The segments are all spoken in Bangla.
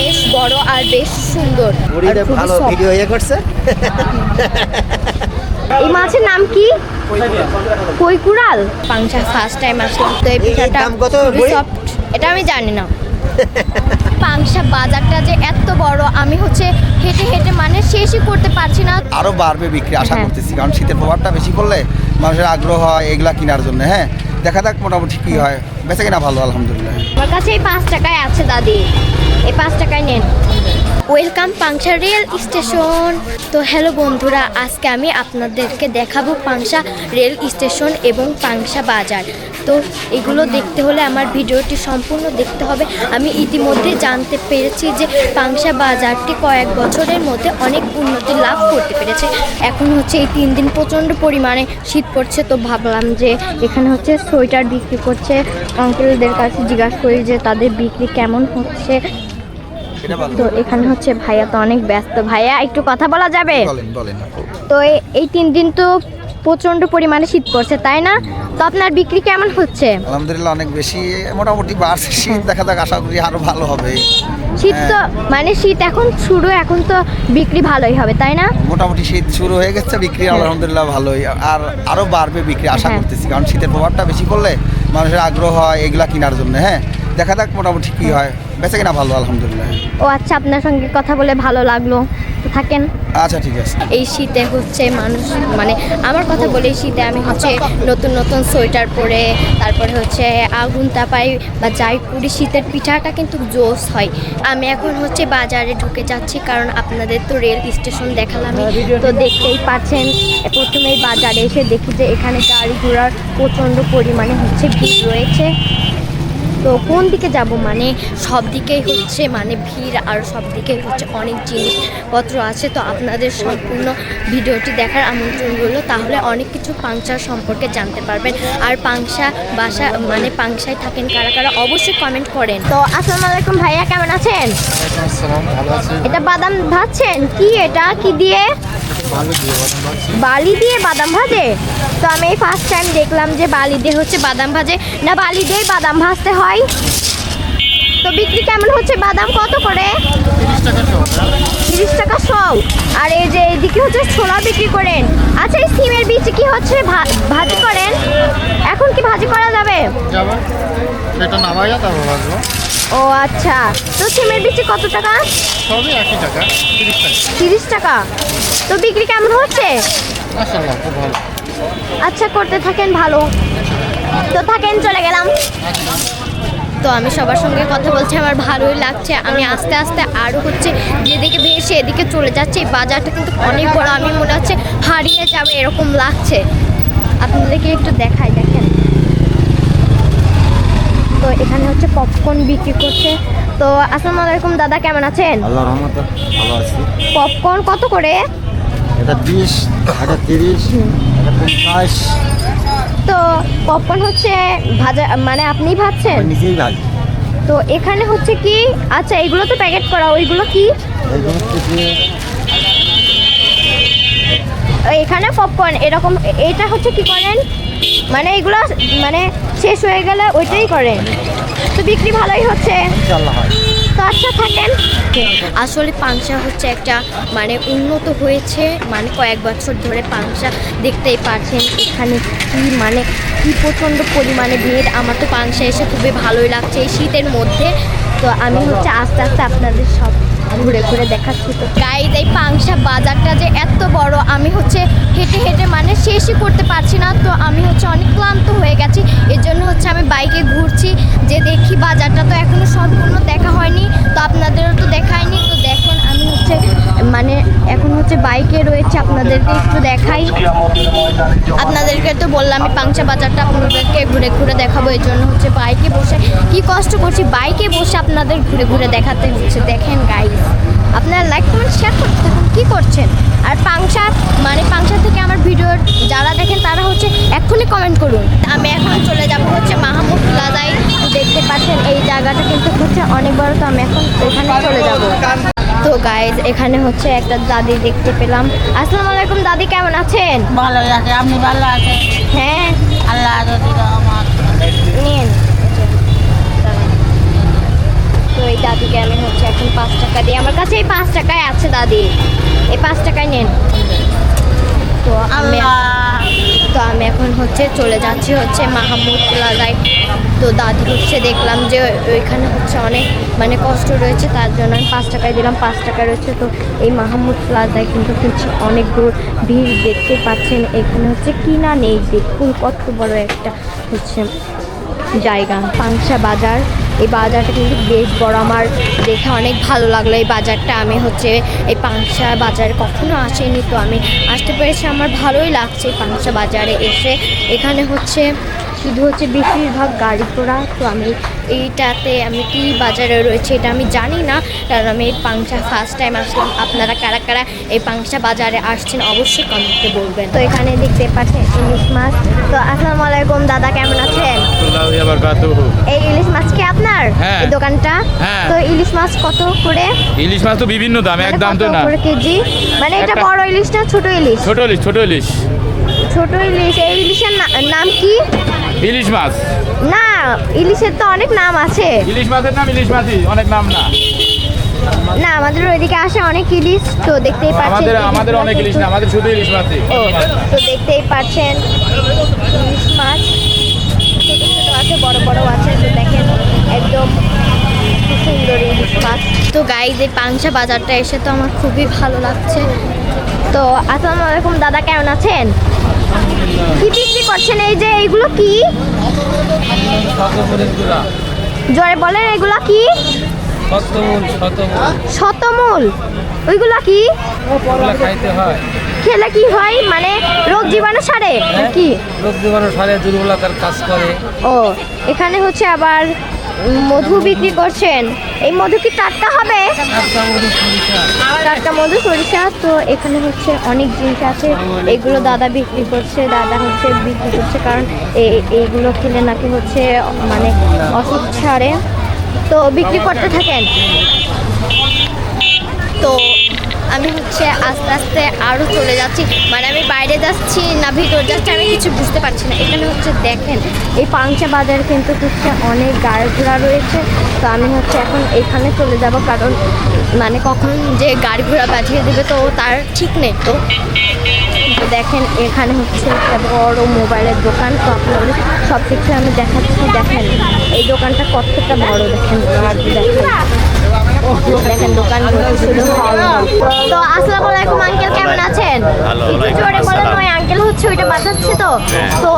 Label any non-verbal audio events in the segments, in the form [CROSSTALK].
বেশ বড় আর বেশ সুন্দর। ভালো ভিডিও ইয়ে করছে। এই মাছের নাম কি? কৈকুড়াল। পাংশা ফার্স্ট টাইম আসলাম। তো এই পিঠাটা দাম কত, সফট এটা আমি জানি না। [LAUGHS] পাংশা বাজারটা যে এত বড় আমি হচ্ছে হেঁটে হেঁটে মানে শেষই করতে পারছি না। আরও বাড়বে বিক্রি আশা হ্যাঁ। করতেছি। কারণ শীতের প্রভাবটা বেশি পড়লে মানুষের আগ্রহ হয় এগুলা কেনার জন্য হ্যাঁ? দেখা যাক মোটামুটি কি হয়। বেঁচে কিনা ভালো, আলহামদুলিল্লাহ। আমার কাছে এই পাঁচ টাকায় আছে, দাদি। এই পাঁচ টাকায় নেন। ওয়েলকাম পাংশা রেল স্টেশন তো হ্যালো বন্ধুরা, আজকে আমি আপনাদেরকে দেখাবো পাংশা রেল স্টেশন এবং পাংশা বাজার তো এগুলো দেখতে হলে আমার ভিডিওটি সম্পূর্ণ দেখতে হবে। আমি ইতিমধ্যে জানতে পেরেছি যে পাংশা বাজারটি কয়েক বছরের মধ্যে অনেক উন্নতি লাভ করতে পেরেছে। এখন হচ্ছে এই তিন দিন প্রচণ্ড পরিমাণে শীত পড়ছে, তো ভাবলাম যে এখানে হচ্ছে সোয়েটার বিক্রি করছে। আঙ্কেলদের কাছে জিজ্ঞাসা করি যে তাদের বিক্রি কেমন হচ্ছে। তো এখানে হচ্ছে ভাইয়া তো অনেক ব্যস্ত। ভাইয়া একটু কথা বলা যাবে? তো এই তিন দিন তো প্রচণ্ড পরিমাণে শীত পড়ছে তাই না? তো আপনার বিক্রি কেমন হচ্ছে? আলহামদুলিল্লাহ অনেক বেশি মোটামুটি বাড়ছে শীত। দেখা যাক আশা করি আরও ভালো হবে। শীত তো মানে শীত এখন শুরু এখন তো বিক্রি ভালোই হবে তাই না? মোটামুটি শীত শুরু হয়ে গেছে বিক্রি আলহামদুলিল্লাহ ভালোই। আর আরও বাড়বে বিক্রি আশা হ্যাঁ। করতেছি। কারণ শীতের প্রভাবটা বেশি পড়লে মানুষের আগ্রহ হয় এগুলা কেনার জন্য হ্যাঁ? দেখা যাক মোটামুটি কী হয়। বেঁচে কিনা ভালো আলহামদুলিল্লাহ। ও আচ্ছা আপনার সঙ্গে কথা বলে ভালো লাগল। তো থাকেন? আচ্ছা ঠিক আছে। এই শীতে হচ্ছে মানুষ মানে আমার কথা বলে শীতে আমি হচ্ছে নতুন নতুন সোয়েটার পরে তারপরে হচ্ছে আগুন তাপাই বা যাই করি শীতের পিঠাটা কিন্তু জোস হয়। আমি এখন হচ্ছে বাজারে ঢুকে যাচ্ছি কারণ আপনাদের তো রেল স্টেশন দেখালামই তো দেখতেই পাচ্ছেন প্রথমেই বাজারে এসে দেখি যে এখানে গাড়ি ঘোড়ার প্রচণ্ড পরিমাণে হচ্ছে ভিড় রয়েছে। তো কোন দিকে যাব মানে সব দিকেই হচ্ছে মানে ভিড় আর সব দিকেই হচ্ছে অনেক জিনিসপত্র আছে। তো আপনাদের সম্পূর্ণ ভিডিওটি দেখার আমন্ত্রণ রইল। তাহলে অনেক কিছু পাংশার সম্পর্কে জানতে পারবেন। আর পাংশা বাসা মানে পাংশায় থাকেন কারা কারা অবশ্যই কমেন্ট করেন। তো আসসালামু আলাইকুম ভাইয়া কেমন আছেন? এটা বাদাম ভাজছেন? কি এটা? কি দিয়ে? বালি দিয়ে বাদাম ভাজে? তো আমি এই ফার্স্ট টাইম দেখলাম যে বালি দিয়ে হচ্ছে বাদাম ভাজে। না বালি দিয়েই বাদাম ভাজতে হয়। তো বিক্রি কেমন হচ্ছে বাদাম? কত করে? তিরিশ টাকা সব। আর এই যে এদিকে হচ্ছে ছোলা বিক্রি করেন। আচ্ছা এই সিমের বীজ কি হচ্ছে? ভাজি করেন? এখন কি ভাজি করা যাবে? সেটা ও আচ্ছা। তো সিমের বীজ কত টাকা? সবই একই টাকা তিরিশ টাকা। তো বিক্রি কেমন হচ্ছে? আচ্ছা করতে থাকেন ভালো। তো থাকেন চলে গেলাম। তো আমি সবার সঙ্গে কথা বলছি আমার ভালোই লাগছে। আমি আস্তে আস্তে আরও হচ্ছে যেদিকে ভেসে এদিকে চলে যাচ্ছে। এই বাজারটা কিন্তু অনেক বড় আমি মনে হচ্ছে হারিয়ে যাবে এরকম লাগছে। আপনাদেরকে একটু দেখাই দেখেন। তো এখানে হচ্ছে পপকর্ন বিক্রি করছে। তো আসসালামু আলাইকুম দাদা কেমন আছেন? আল্লাহ রহমতে ভালো আছি। পপকর্ন কত করে? এটা বিশ এটা তিরিশ এটা পঞ্চাশ তো পপকর্ন হচ্ছে ভাজা মানে আপনিই ভাজছেন? নিজেই ভাজি। তো এখানে হচ্ছে কি আচ্ছা এগুলো তো প্যাকেট করা ওইগুলো কি? এখানে পপকর্ন এরকম এটা হচ্ছে কি করেন? মানে এগুলো মানে শেষ হয়ে গেলে ওইটাই করেন। তো বিক্রি ভালোই হচ্ছে। হয়। তো আচ্ছা থাকেন। আসলে পাংশা হচ্ছে একটা মানে উন্নত হয়েছে মানে কয়েক বছর ধরে পাংশা দেখতেই পাচ্ছেন এখানে কি মানে কি প্রচণ্ড পরিমাণে ভিড়। আমার তো পাংশা এসে খুবই ভালোই লাগছে এই শীতের মধ্যে। তো আমি হচ্ছে আস্তে আস্তে আপনাদের সব ঘুরে ঘুরে দেখাচ্ছি তো। গাইজ এই পাংশা বাজারটা যে এত বড়, আমি হচ্ছে হেঁটে হেঁটে মানে শেষই করতে পারছি না, তো আমি হচ্ছে অনেক ক্লান্ত হয়ে গেছি। এর জন্য হচ্ছে আমি বাইকে ঘুরছি, যে দেখি বাজারটা তো এখনও সম্পূর্ণ দেখা হয়নি, তো আপনাদেরও তো দেখায়নি, তো দেখেন আমি হচ্ছে মানে এখন হচ্ছে বাইকে রয়েছে আপনাদেরকে একটু দেখাই। আপনাদেরকে তো বললাম আমি পাংশা বাজারটা আপনাদেরকে ঘুরে ঘুরে দেখাবো, এই জন্য হচ্ছে বাইকে বসে, কি কষ্ট করছি, বাইকে বসে আপনাদের ঘুরে ঘুরে দেখাতে হচ্ছে। দেখেন গাইস আপনারা লাইক কমেন্ট শেয়ার করতে থাকুন, কী করছেন? আর পাংশা মানে পাংশা থেকে আমার ভিডিও যারা দেখেন, তারা হচ্ছে এক্ষুনি কমেন্ট করুন। আমি এখন চলে যাব হচ্ছে মাহমুদ প্লাজায় দেখতে পাচ্ছেন, এই জায়গাটা কিন্তু হচ্ছে অনেক বড় তো আমি এখন ওখানে চলে যাব। তো গাইজ এখানে হচ্ছে একটা দাদি দেখতে পেলাম। আসসালামু আলাইকুম দাদি কেমন আছেন? ভালো আছে আপনি ভালো আছেন? হ্যাঁ। আল্লাহ নিন তো এই দাদিকে আমি হচ্ছে এখন পাঁচ টাকা দিই। আমার কাছে এই পাঁচ টাকায় আছে দাদি। এই পাঁচ টাকায় নেন। তো আমি আল্লাহ। তো আমি এখন হচ্ছে চলে যাচ্ছি হচ্ছে মাহমুদ প্লাজায় তো দাদি হচ্ছে দেখলাম যে ওইখানে হচ্ছে অনেক মানে কষ্ট রয়েছে, তার জন্য আমি পাঁচ টাকায় দিলাম, পাঁচ টাকা রয়েছে। তো এই মাহমুদ প্লাজায় কিন্তু হচ্ছে অনেক দূর ভিড় দেখতে পাচ্ছেন। এখানে হচ্ছে কিনা নেই দেখুন কত বড় একটা হচ্ছে জায়গা, পাংশা বাজার। এই বাজারটা কিন্তু বেশ বড়। আমার দেখে অনেক ভালো লাগল। এই বাজারটা আমি হচ্ছে এই পাংশা বাজারে কখনো আসেনি, তো আমি আসতে পেরেছি। আমার ভালোই লাগছে এই পাংশা বাজারে এসে। এখানে হচ্ছে শুধু হচ্ছে বেশিরভাগ গাড়ি ঘোড়া, তো আমি এইটাতে আমি কি বাজারে রয়েছে এটা আমি জানি না কারণ আমি এই পাংশা ফার্স্ট টাইম আসলাম। আপনারা কারা কারা এই পাংশা বাজারে আসছেন অবশ্যই কমেন্টে বলবেন। তো এখানে দেখতে পাচ্ছেন ইলিশ মাছ। তো আসসালামু আলাইকুম দাদা কেমন আছেন? এই ইলিশ মাছ কি আপনার? হ্যাঁ। এই দোকানটা? হ্যাঁ। তো ইলিশ মাছ কত করে? ইলিশ মাছ তো বিভিন্ন দাম এক মানে দাম তো না। কেজি? মানে এটা বড় ইলিশ না ছোট ইলিশ? ছোট ইলিশ ছোট ইলিশ। ছোট ইলিশ। এই ইলিশের নাম কি? ইলিশ মাছ? না ইলিশের তো অনেক নাম আছে। ইলিশ মাছের নাম ইলিশ মাছই অনেক নাম না। না আমাদের ওইদিকে আসে অনেক ইলিশ তো দেখতেই পাচ্ছেন আমাদের আমাদের অনেক ইলিশ না আমাদের শুধু ইলিশ মাছই। ও তো দেখতেই পাচ্ছেন ইলিশ মাছ। ছোট ছোট আছে বড় বড় আছে তো দেখেন একদম সুন্দর ইলিশ মাছ। তো গাইজ এই পাংশা বাজারটা এসে তো আমার খুবই ভালো লাগছে। তো আসসালামু আলাইকুম দাদা কেমন আছেন? এই যে এইগুলো কি? জয় বলেন এগুলো কি? শতমূল ওইগুলো কি? খেলে কি হয়? মানে রোগ জীবাণু সারে? কি? রোগ জীবাণু সারে দুর্বলতার কাজ করে। ও এখানে হচ্ছে আবার মধু বিক্রি করছেন। এই মধু কি টাটকা হবে? টাটকা মধু, সরিষা। তো এখানে হচ্ছে অনেক জিনিস আছে। এগুলো দাদা বিক্রি করছে, দাদা হচ্ছে বিক্রি করছে, কারণ এই- এইগুলো খেলে নাকি হচ্ছে মানে অসুখ ছাড়ে। তো বিক্রি করতে থাকেন? তো আমি হচ্ছে আস্তে আস্তে আরও চলে যাচ্ছি। মানে আমি বাইরে যাচ্ছি না, ভিতর যাচ্ছি, আমি কিছু বুঝতে পারছি না। এখানে হচ্ছে দেখেন, এই পাংচা বাজার কিন্তু হচ্ছে অনেক গাড়ি ঘোড়া রয়েছে। তো আমি হচ্ছে এখন এখানে চলে যাব কারণ মানে কখন যে গাড়ি ঘোড়া পাঠিয়ে দেবে তো তার ঠিক নেই। তো তো দেখেন, এখানে হচ্ছে একটা বড় মোবাইলের দোকান। তো আপনাদের সব কিছু আমি দেখাচ্ছি, দেখেন। এই দোকানটা কতটা বড় দেখেন দেখেন। দেখেন দোকান শুধু ফলমূল। তো আসসালামু আলাইকুম আঙ্কেল কেমন আছেন? জোরে বলেন ওই আঙ্কেল হচ্ছে ওইটা বাজাচ্ছে তো। হ্যাঁ। তো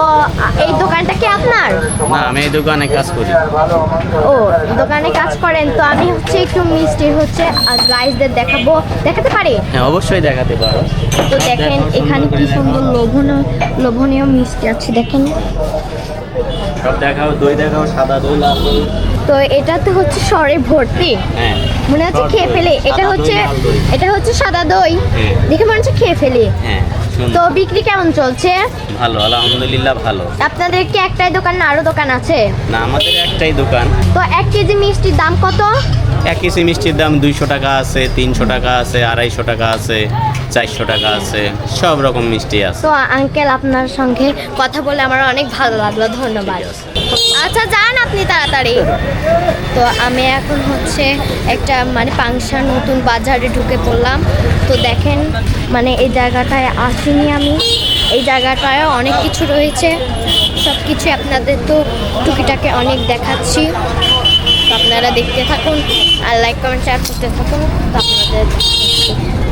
এই দোকানটা কি আপনার? না আমি এই দোকানে কাজ করি। ও দোকানে কাজ করেন। তো আমি হচ্ছে একটু মিষ্টি হচ্ছে গাইজদের দেখাবো। দেখাতে পারি? হ্যাঁ অবশ্যই দেখাতে পারো। তো দেখেন এখানে কি সুন্দর লোভনীয় লোভনীয় মিষ্টি আছে দেখেন। সব দেখাও দই দেখাও সাদা দই লাল দই। তো এটাতে হচ্ছে সরে ভর্তি। হ্যাঁ মনে হচ্ছে খেয়ে ফেলে। এটা হচ্ছে এটা হচ্ছে সাদা দই। হ্যাঁ। দেখে মনে হচ্ছে খেয়ে ফেলি। হ্যাঁ তো বিক্রি কেমন চলছে? ভালো আলহামদুলিল্লাহ ভালো। আপনাদের কি একটাই দোকান না আরও দোকান আছে? না আমাদের একটাই দোকান। তো এক কেজি মিষ্টির দাম কত? এক কেজি মিষ্টির দাম দুইশো টাকা আছে, তিনশো টাকা আছে, আড়াইশো টাকা আছে, চারশো টাকা আছে, সব রকম মিষ্টি আছে। তো আঙ্কেল, আপনার সঙ্গে কথা বলে আমার অনেক ভালো লাগল, ধন্যবাদ। আচ্ছা যান আপনি তাড়াতাড়ি। তো আমি এখন হচ্ছে একটা মানে পাংশা নতুন বাজারে ঢুকে পড়লাম। তো দেখেন মানে এই জায়গাটায় আসিনি আমি। এই জায়গাটায় অনেক কিছু রয়েছে। সব কিছু আপনাদের তো টুকিটাকে অনেক দেখাচ্ছি। তো আপনারা দেখতে থাকুন আর লাইক, কমেন্ট শেয়ার করতে থাকুন। তো আপনাদের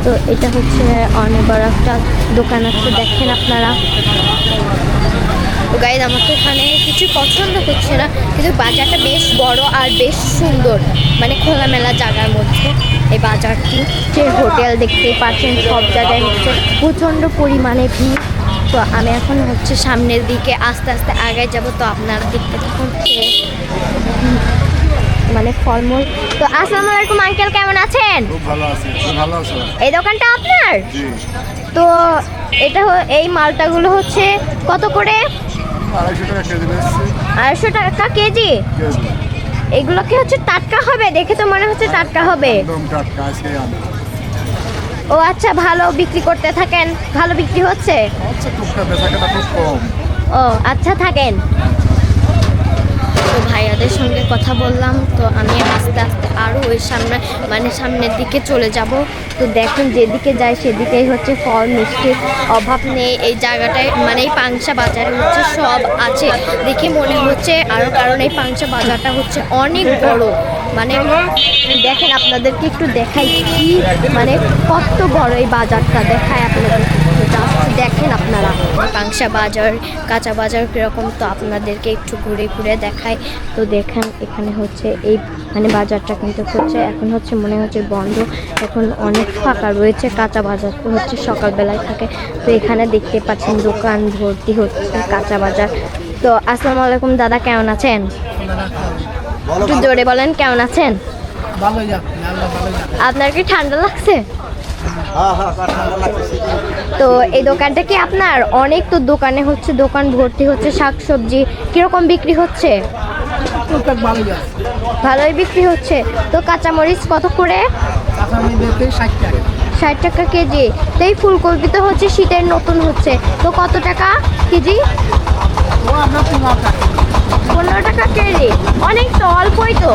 তো এটা হচ্ছে অনেক বড় একটা দোকান আছে, দেখেন আপনারা। তো গাইজ আমার তো এখানে কিছু পছন্দ হচ্ছে না, কিন্তু বাজারটা বেশ বড় আর বেশ সুন্দর মানে খোলামেলা জায়গার মধ্যে। এই বাজারটি, যে হোটেল দেখতে পাচ্ছেন, সব জায়গায় হচ্ছে প্রচণ্ড পরিমাণে ভিড়। তো আমি এখন হচ্ছে সামনের দিকে আস্তে আস্তে আগায় যাব, তো আপনারা দেখতে থাকুন। মানে ফলমূল। তো আসসালামু আলাইকুম আঙ্কেল কেমন আছেন? খুব ভালো আছে। খুব ভালো আছে এই দোকানটা আপনার? তো এটা এই মালটাগুলো হচ্ছে কত করে? আড়াইশো টাকা কেজি এগুলো কি হচ্ছে টাটকা হবে? দেখে তো মনে হচ্ছে টাটকা হবে। ও আচ্ছা ভালো বিক্রি করতে থাকেন? ভালো বিক্রি হচ্ছে? আচ্ছা ও আচ্ছা থাকেন। ভাইয়াদের সঙ্গে কথা বললাম, তো আমি আস্তে আস্তে আরও ওই সামনে মানে সামনের দিকে চলে যাব। তো দেখেন, যেদিকে যাই সেদিকেই হচ্ছে ফল মিষ্টির অভাব নেই। এই জায়গাটায় মানে এই পাংশা বাজারে হচ্ছে সব আছে। দেখে মনে হচ্ছে আরও কারণ এই পাংশা বাজারটা হচ্ছে অনেক বড়। মানে দেখেন, আপনাদেরকে একটু দেখাই কি মানে কত বড় এই বাজারটা দেখায় আপনাদের দেখেন আপনারা পাংশা বাজার কাঁচা বাজার কীরকম তো আপনাদেরকে একটু ঘুরে ঘুরে দেখায় তো দেখেন এখানে হচ্ছে এই মানে বাজারটা কিন্তু হচ্ছে এখন হচ্ছে মনে হচ্ছে বন্ধ। এখন অনেক ফাঁকা রয়েছে কাঁচা বাজার তো হচ্ছে সকালবেলায় থাকে। তো এখানে দেখতে পাচ্ছেন দোকান ভর্তি হচ্ছে কাঁচা বাজার। তো আসসালামু আলাইকুম দাদা কেমন আছেন? একটু জোরে বলেন কেমন আছেন? আপনার কি ঠান্ডা লাগছে। তো এই দোকানটা কি আপনার? অনেক তো দোকানে হচ্ছে দোকান ভর্তি হচ্ছে শাকসবজি। কীরকম বিক্রি হচ্ছে? ভালোই বিক্রি হচ্ছে। তো কাঁচামরিচ কত করে? ষাট টাকা। কেজি। তো এই ফুলকপি তো হচ্ছে শীতের নতুন হচ্ছে। তো কত টাকা কেজি? পনেরো টাকা কেজি। অনেক তো অল্পই তো।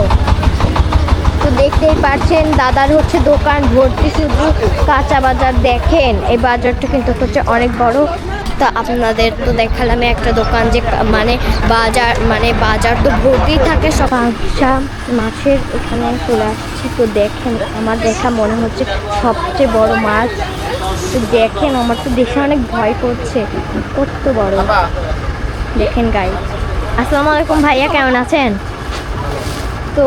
তো দেখতেই পাচ্ছেন দাদার হচ্ছে দোকান ভর্তি শুধু কাঁচা বাজার দেখেন। এই বাজারটা কিন্তু হচ্ছে অনেক বড়। তো আপনাদের তো দেখালাম একটা দোকান যে মানে বাজার মানে বাজার তো ভর্তি থাকে সব পাঁচটা মাছের এখানে চলে আসছি তো দেখেন আমার দেখা মনে হচ্ছে সবচেয়ে বড় মাছ। তো দেখেন আমার তো দেখে অনেক ভয় করছে। কত বড়। দেখেন গাই আসসালামু আলাইকুম ভাইয়া কেমন আছেন? তো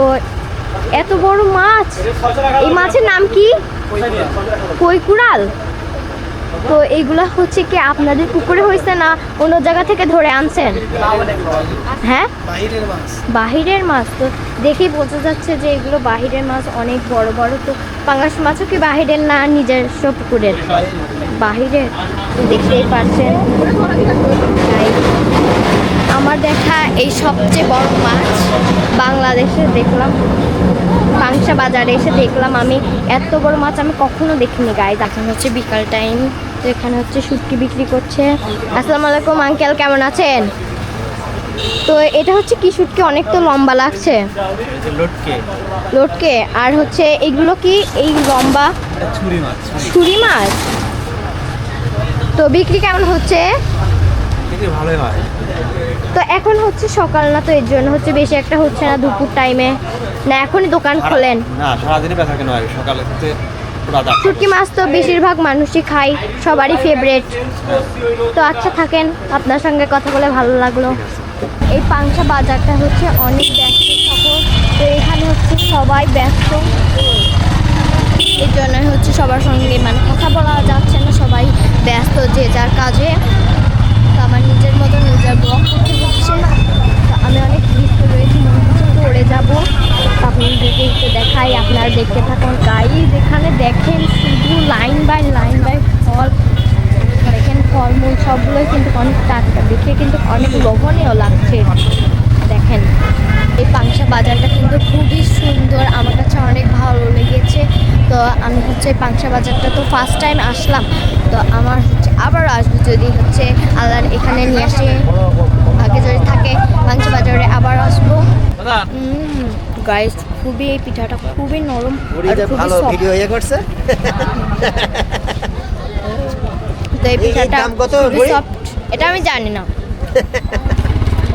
এত বড় মাছ? এই মাছের নাম কি? কৈকুড়াল তো এইগুলা হচ্ছে কি আপনাদের পুকুরে হয়েছে না অন্য জায়গা থেকে ধরে আনছেন? হ্যাঁ? বাহিরের মাছ তো দেখেই বোঝা যাচ্ছে যে এগুলো বাহিরের মাছ অনেক বড় বড়। তো পাঙ্গাস মাছও কি বাহিরের না নিজস্ব পুকুরের? বাহিরের তো দেখতেই পাচ্ছেন। তাই আমার দেখা এই সবচেয়ে বড় মাছ বাংলাদেশে দেখলাম। পাংশা বাজারে এসে দেখলাম আমি এত বড় মাছ আমি কখনো দেখিনি গায়ে এখন হচ্ছে বিকাল টাইম তো এখানে হচ্ছে শুটকি বিক্রি করছে। আসসালামু আলাইকুম আঙ্কেল কেমন আছেন? তো এটা হচ্ছে কি শুটকি? অনেক তো লম্বা লাগছে। লটকে। আর হচ্ছে এইগুলো কি? এই লম্বা ছুরি মাছ তো বিক্রি কেমন হচ্ছে? ভালোই হয়। তো এখন হচ্ছে সকাল না তো এর জন্য হচ্ছে বেশি একটা হচ্ছে না দুপুর টাইমে না এখনই দোকান খোলেন। না সারাদিনে বেচা কেন হয়? সকালে শুটকি মাছ তো বেশিরভাগ মানুষই খায় সবারই ফেভারেট তো আচ্ছা থাকেন আপনার সঙ্গে কথা বলে ভালো লাগল। এই পাংশা বাজারটা হচ্ছে অনেক ব্যস্ত শহর তো এখানে হচ্ছে সবাই ব্যস্ত। এর জন্য হচ্ছে সবার সঙ্গে মানে কথা বলা যাচ্ছে না সবাই ব্যস্ত যে যার কাজে। তো আমার নিজের মতো নিজের ব্লগ করতে হচ্ছে না আমি অনেক ব্যস্ত রয়েছি, মনে হচ্ছে পড়ে যাব। তো আপনাদেরকে একটু দেখাই, আপনারা দেখতে থাকুন। গাই যেখানে দেখেন শুধু লাইন বাই লাইন বাই ফল। দেখেন ফলমূল সবগুলোই কিন্তু অনেক টাটকা, দেখে কিন্তু অনেক লোভনীয় লাগছে। দেখেন, এই পাংশা বাজারটা কিন্তু খুবই সুন্দর, আমার কাছে অনেক ভালো লেগেছে। তো আমি হচ্ছে পাংশা বাজারটা তো ফার্স্ট টাইম আসলাম। তো আমার হচ্ছে আবার আসব যদি হচ্ছে আল্লাহ এখানে নিয়ে আসে। আগে যদি থাকে পাংশা বাজারে আবার আসব। গাইস খুবই এই পিঠাটা খুবই নরম আর খুবই ভিডিও ইয়ে করছে? তো এই পিঠাটা কত, খুবই সফট এটা আমি জানি না।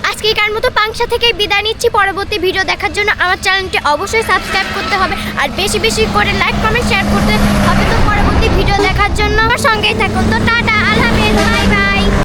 আজকে আজকেকার মতো পাংশা থেকে বিদায় নিচ্ছি। পরবর্তী ভিডিও দেখার জন্য আমার চ্যানেলটি অবশ্যই সাবস্ক্রাইব করতে হবে। আর বেশি বেশি করে লাইক কমেন্ট শেয়ার করতে হবে। তো পরবর্তী ভিডিও দেখার জন্য আমার সঙ্গেই থাকুন। তো টাটা আল্লাহ হাফেজ বাই বাই